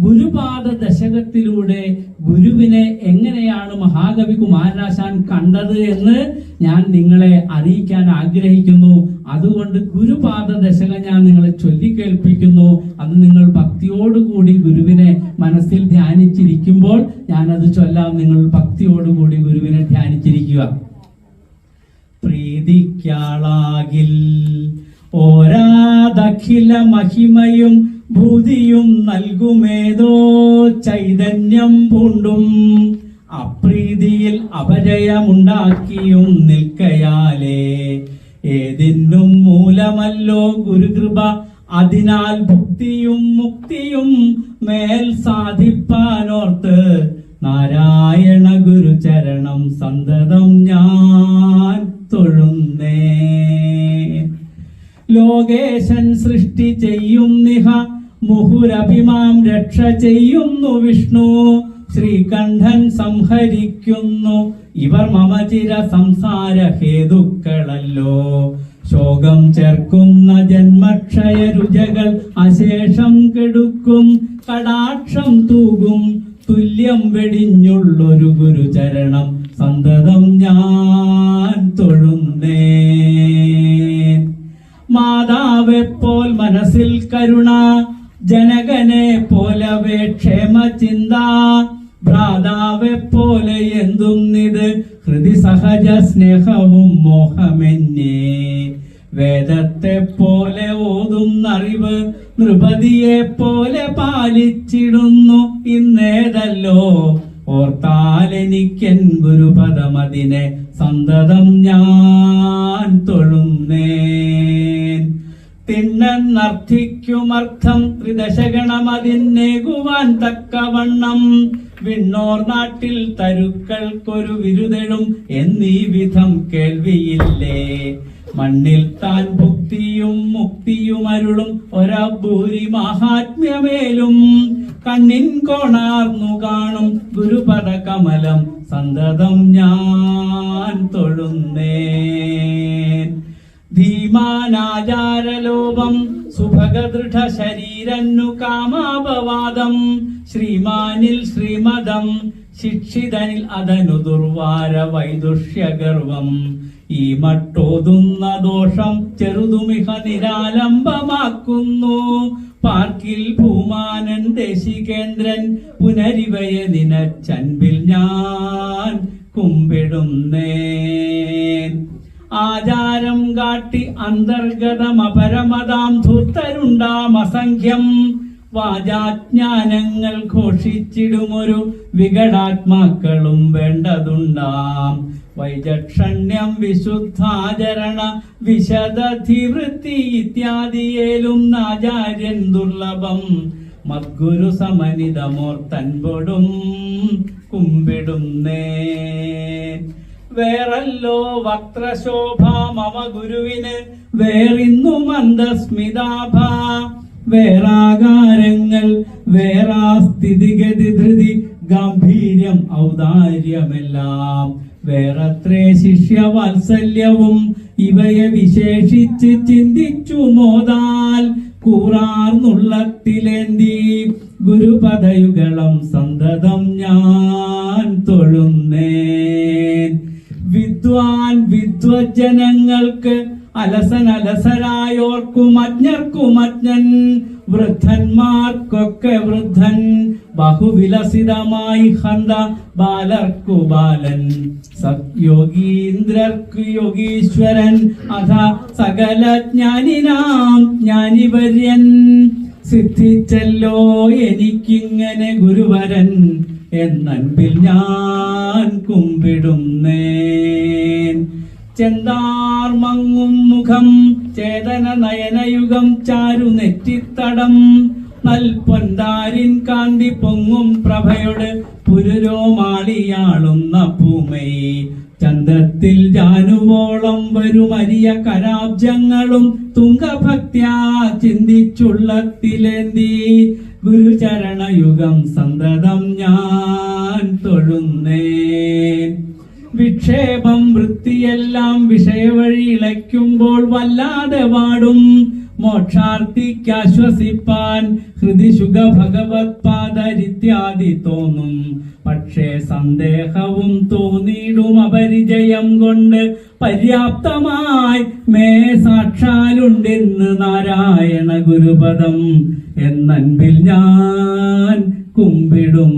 ഗുരുപാദ ദശകത്തിലൂടെ ഗുരുവിനെ എങ്ങനെയാണ് മഹാകവി കുമാരനാശാൻ കണ്ടത് എന്ന് ഞാൻ നിങ്ങളെ അറിയിക്കാൻ ആഗ്രഹിക്കുന്നു. അതുകൊണ്ട് ഗുരുപാദ ദശകം ഞാൻ നിങ്ങളെ ചൊല്ലിക്കേൽപ്പിക്കുന്നു. അത് നിങ്ങൾ ഭക്തിയോടുകൂടി ഗുരുവിനെ മനസ്സിൽ ധ്യാനിച്ചിരിക്കുമ്പോൾ ഞാനത് ചൊല്ലാം. നിങ്ങൾ ഭക്തിയോടുകൂടി ഗുരുവിനെ ധ്യാനിച്ചിരിക്കുക. പ്രീതിക്കാളാകിൽ ഓരാദഖില മഹിമയും ഭൂതിയും നൽകുമേതോ ചൈതന്യം പൂണ്ടും. അപ്രീതിയിൽ അപജയമുണ്ടാക്കിയും നിൽക്കയാലേ. ഏതിനും മൂലമല്ലോ ഗുരുകൃപ. അതിനാൽ ഭക്തിയും മുക്തിയും മേൽ സാധിപ്പാനോർത്ത് നാരായണ ഗുരു ചരണം സന്തതം ഞാൻ തൊഴുന്നേ. ലോകേശൻ സൃഷ്ടി ചെയ്യും നിഹ മുഹുരഭിമാം രക്ഷ ചെയ്യുന്നു വിഷ്ണു. ശ്രീകണ്ഠൻ സംഹരിക്കുന്നു. ഇവർ മമ ചിര സംസാര ഹേതുക്കളല്ലോ. ശോകം ചേർക്കുന്ന ജന്മക്ഷയ രുചകൾ അശേഷം കെടുക്കും. കടാക്ഷം തൂകും. തുല്യം വെടിഞ്ഞുള്ളൊരു ഗുരുചരണം. സന്തതം ഞാൻ തൊഴുന്നേ മാതാവെപ്പോൽ മനസ്സിൽ കരുണ. ജനകനെ പോലവേ ക്ഷേമ ചിന്ത ഭ്രാതാവെ പോലെ എന്തും ഇത് ഹൃദി സഹജ സ്നേഹവും മോഹമെന്നേ. വേദത്തെ പോലെ ഓതുന്നറിവ് നൃപതിയെ പോലെ പാലിച്ചിടുന്നു ഇന്നേതല്ലോ. ഓർത്താലെനിക്കൻ ഗുരുപദമതിനെ. സന്തതം ഞാൻ തൊഴുന്നേൻ തിണ്ണെന്നർത്ഥിക്കുമർത്ഥം ത്രിദശഗണമതിന്നേകുവാൻ തക്കവണ്ണം. വിണ്ണോർ നാട്ടിൽ തരുക്കൾക്കൊരു വിരുതെഴും എന്നീ വിധം കേൾവിയില്ലേ. മണ്ണിൽ താൻ ഭുക്തിയും മുക്തിയും അരുളും ഒരഭൂരി മഹാത്മ്യമേലും. കണ്ണിൻ കോണാർന്നു കാണും ഗുരുപദ കമലം സന്തതം ഞാൻ തൊഴുന്നേൻ ധീമാനാചാരലോപം സുഭഗദൃഢ ശരീരന്നു കാമാപവാദം. ശ്രീമാനിൽ ശ്രീമതം ശിക്ഷിതനിൽ അതനു ദുർവാര വൈദുഷ്യഗർവം. ഈ മട്ടോതുന്ന ദോഷം ചെറുതുമിഹ നിരാലംബമാക്കുന്നു. പാർക്കിൽ ഭൂമാനൻ ദേശികേന്ദ്രൻ പുനരിവയ നിനച്ചൻപിൽ ഞാൻ കുമ്പിടുന്നേൻ. ആചാരം കാട്ടി അന്തർഗതം അപരമതാം ധൂർത്തരുണ്ടാം അസംഖ്യം. വാചാജ്ഞാനങ്ങൾ ഘോഷിച്ചിടുമൊരു വികടാത്മാക്കളും വേണ്ടതുണ്ടാം. വൈചക്ഷണ്യം വിശുദ്ധാചരണ വിശദധിവൃത്തി ഇത്യാദിയേലും ആചാര്യൻ ദുർലഭം. മദ്ഗുരു സമനിതമോർത്തൻപൊടും കുമ്പിടുന്നേ വേറല്ലോ വക്രശോഭ മമ ഗുരുവിന് വേറിന്നു മന്ദസ്മിതാഭ. വേറാകാരങ്ങൾ വേറാ സ്ഥിതിഗതി ധൃതി ഗാംഭീര്യം ഔദാര്യമെല്ലാം. വേറത്രേ ശിഷ്യ വാത്സല്യവും ഇവയെ വിശേഷിച്ച് ചിന്തിച്ചു മോതാൽ. കൂറാർന്നുള്ളത്തിലേന്തി ഗുരുപദയുഗളം സന്തതം ഞാൻ തൊഴുന്നേൻ വിദ്വാൻ വിദ്വജനങ്ങൾക്ക് അലസൻ അലസരായോർക്കും അജ്ഞർക്കും അജ്ഞൻ വൃദ്ധന്മാർക്കൊക്കെ വൃദ്ധൻ ബഹുവിലസിതമായി ഹന്ത ബാലർക്കു ബാലൻ. സത്യോഗീന്ദ്രർക്കു യോഗീശ്വരൻ അഥ സകല ജ്ഞാനിനാം ജ്ഞാനിവര്യൻ സിദ്ധിച്ചല്ലോ എനിക്കിങ്ങനെ ഗുരുവരൻ എന്നൻപിൽ ഞാൻ കുമ്പിടുന്നേൻ ചെന്താർ മങ്ങും മുഖം ചേതന നയനയുഗം ചാരു നെറ്റിത്തടം. നൽപൊന്താരിൻ കാന്തി പൊങ്ങും പ്രഭയോട് പുരുരോമാളിയാളുന്ന പൂമൈ. ചന്ദ്രത്തിൽ ജാനുവോളം വരുമരിയ കരാബ്ജങ്ങളും തുങ്കഭക്ത്യാ ചിന്തിച്ചുള്ളത്തിലേന്തി. ഗുരുചരണയുഗം സന്തതം ഞാൻ തൊഴുന്നേൻ വിക്ഷേപം വൃത്തിയെല്ലാം വിഷയവഴി ഇളയ്ക്കുമ്പോൾ വല്ലാതെ വാടും. മോക്ഷാർത്ഥിക്കാശ്വസിപ്പാൻ ഹൃദിശുഖ ഭഗവത് പാദരിത്യാദി തോന്നും. പക്ഷേ സന്ദേഹവും തോന്നിയിടും അപരിചയം കൊണ്ട് പര്യാപ്തമായി മേ സാക്ഷാലുണ്ടെന്ന് നാരായണ ഗുരുപദം. എന്നൻപിൽ ഞാൻ കുമ്പിടും.